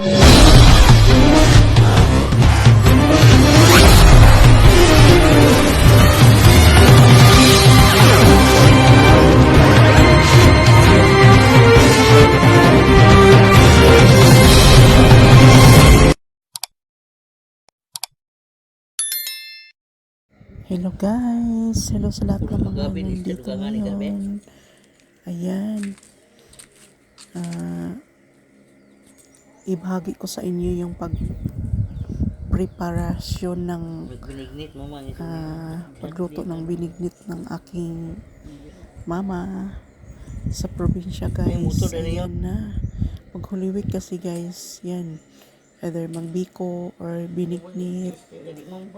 Hello guys! Hello sa lahat ng mga nandito ngayon. Ayan. Ah, ibahagi ko sa inyo yung pag preparasyon ng ah, pagluto ng binignit ng aking mama sa probinsya guys. Ayan na. Week kasi guys, yan. Either magbiko or binignit.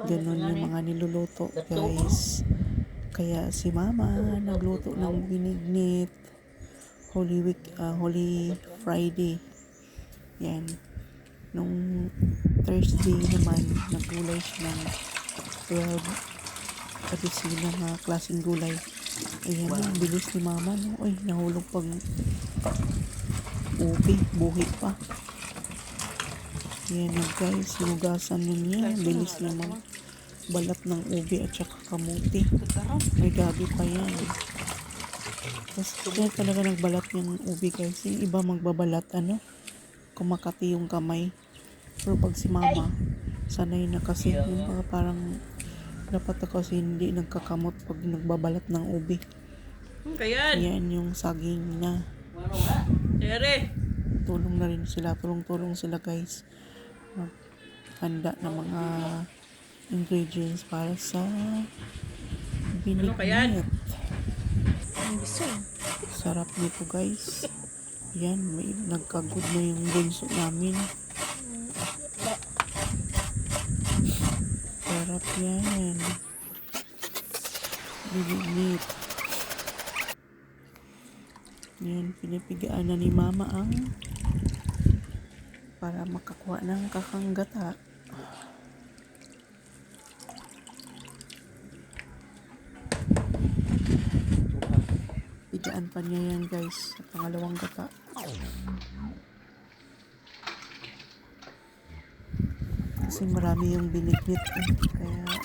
Ganon yung mga niluluto guys. Kaya si mama nagluto ng binignit. Holy Week, ah, Holy Friday. Yan. Nung Thursday naman, naggulay siya ng 12 kadisina na klaseng gulay. Ayan na, ang bilis ni mama. No? Ay, nahulog pag ubi, buhi pa. Yan na guys, sinugasan na niya. Bilis niya magbalat ng ubi at saka kamuti. May gabi pa yan. Tapos siya talaga nagbalat ng ubi guys. Yung iba magbabalat, ano, kumakati yung kamay. Pero pag si mama, sanay na kasi. Yung mga parang dapat ako kasi hindi nagkakamot pag nagbabalat ng ubi. Kayan. Yan yung saging na. Tere. tulong na rin sila, tulong-tulong sila guys. Handa ng mga ingredients para sa Ano kaya? binignit. Sarap nito guys. Yan, may nagkagod na yung bunso namin. Sarap yan. Binignit. Yan, pinipigaan na ni mama ang para makakuha ng kakanggata. Pigaan pa niya yan guys sa pangalawang gata. Kasi marami yung binignit eh. Kaya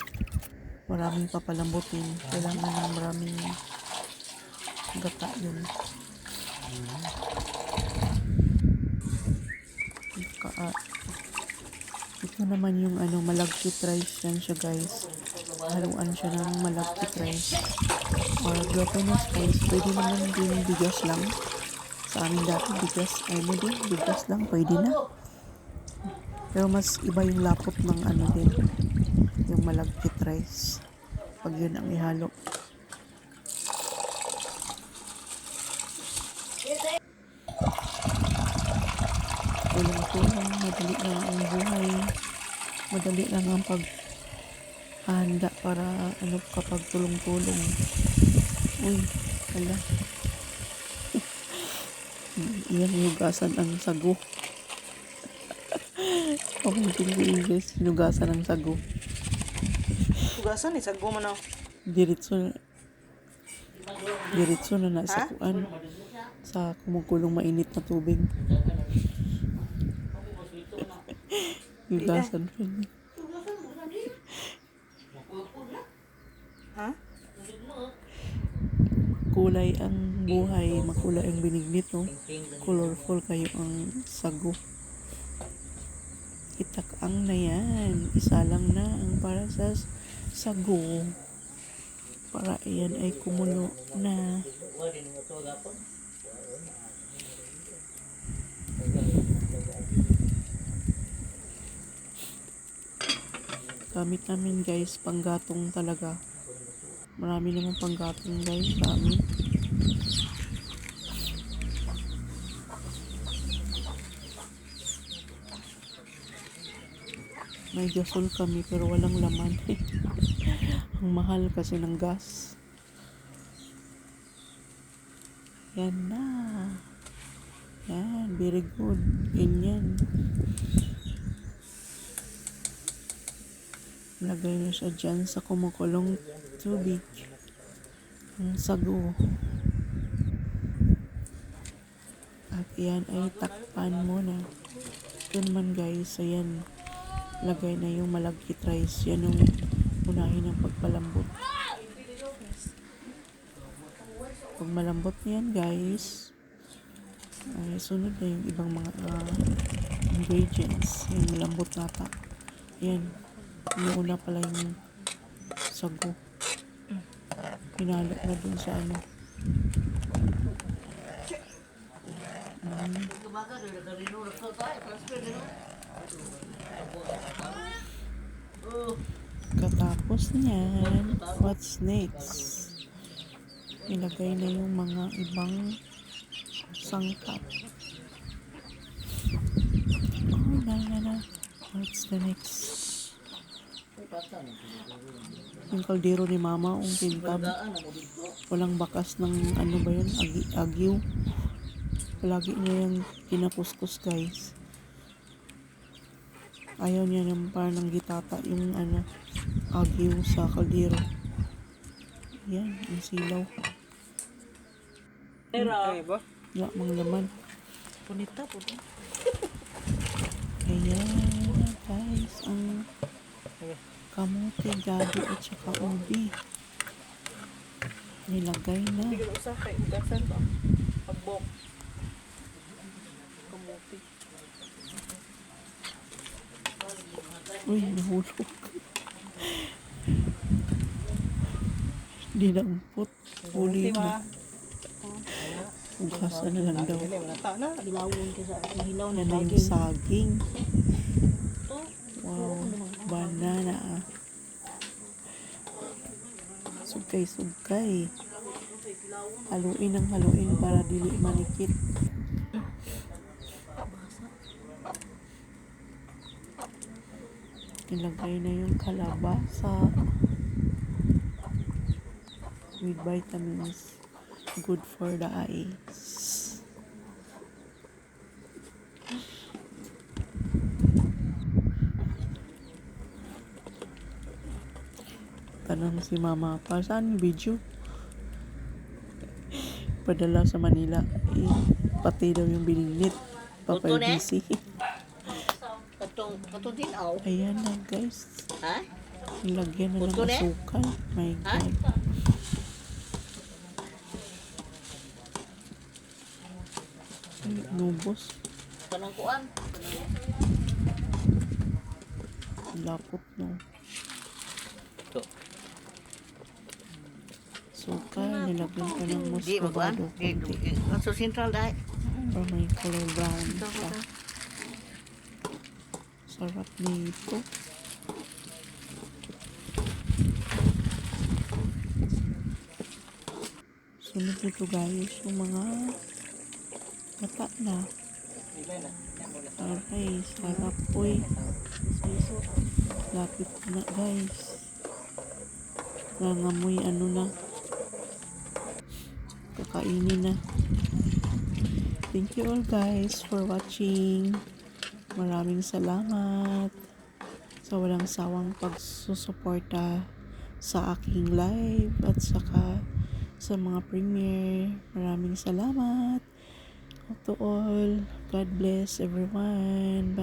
maraming papalambutin. Kailangan ng maraming gata yun. Ka, ah, ito naman yung ano, malagkit rice yan siya guys. Haluan siya ng malagkit rice. Or glutinous rice. Pwede naman din bigas lang. Sa amin dati bigas, din, bigas lang, pwede na. Pero mas iba yung lapot ng ano din. Yung malagkit rice. Pag yun ang ihalo. tulong-tulong, madali lang ang buhay. Madali lang ang pag handa para ano kapag tulong-tulong. Uy, hala. Iyan hinugasan ang sago. Pamangkin ko English, hinugasan ang sago. Tugasan eh. Sagbo mo na. Diretso na. Diretso na nasa kuan. Sa kumukulong mainit na tubig. Hinugasan pa niya. Ha? kulay ang buhay, makulay ang binignit, no? Colorful kayo ang sago. Itak-ang na yan. Isa lang na ang para sa sago. Para iyan ay kumulo na. Gamit namin guys, panggatong talaga. Marami naman panggatong guys sa. May gasol kami pero walang laman. Ang mahal kasi ng gas. Yan na. Yan, very good. Yan yan. Lagay na siya dyan sa kumukulong tubig. Ang sago. At yan ay takpan muna. Ito naman guys, ayan. Lagay na yung malagkit rice. Yan yung unahin ng pagpalambot. Pag malambot na yan guys, ay sunod na yung ibang mga ah, ingredients. Yung malambot nata. Ayan. Yung una pala yung sago. Pinalo na dun sa ano. Katapos niyan, what's next? Ilagay na yung mga ibang sangkap. Oh, na na na. What's the next? Yung kaldero ni mama, ang pintab. Walang bakas ng ano ba yun? Agi, agyo. Palagi niya yung kinakuskus guys. Ayaw niya naman parang gitata yung ano, agyo sa kaldero. Yan, ang silaw. Pero, okay ba? Wala mang laman. Punita po. Ayan, guys, ang kamote, gabi at saka ubi. Nilagay na. Hindi ko usah kay ugasan ba? Pagbok. Uy, nahulog. Dinampot. Huli na. Ugasan na lang daw. Dili wala. Bilawon ka sa hilaw na yung saging. Wow, banana ah. Sugkay-sugkay. Haluin ang haluin para dili manikit. Ilagay na yung kalabasa with vitamins. Good for the eyes. Tanong si mama, pa saan yung video? Padala sa Manila. Eh, pati daw yung bilinit. Papay busy. katong katong tinaw. Ayan na guys. Ha? Nilagyan na ng Puto na? asukal. My Ha? God. Ay, nubos. Kanang kuan. Lapot no. To. Sukal, nilagyan ko ng moscovado. Di di. Kaso central dai. Para may color brown siya. Sarap nito. Sunod nito guys, yung mga gata na. Aray, sarap po eh. Lapit na guys. Nangamoy ano na. Kakainin na. Thank you all guys for watching. Maraming salamat sa walang sawang pagsusuporta sa aking live at saka sa mga premiere. Maraming salamat to all. God bless everyone.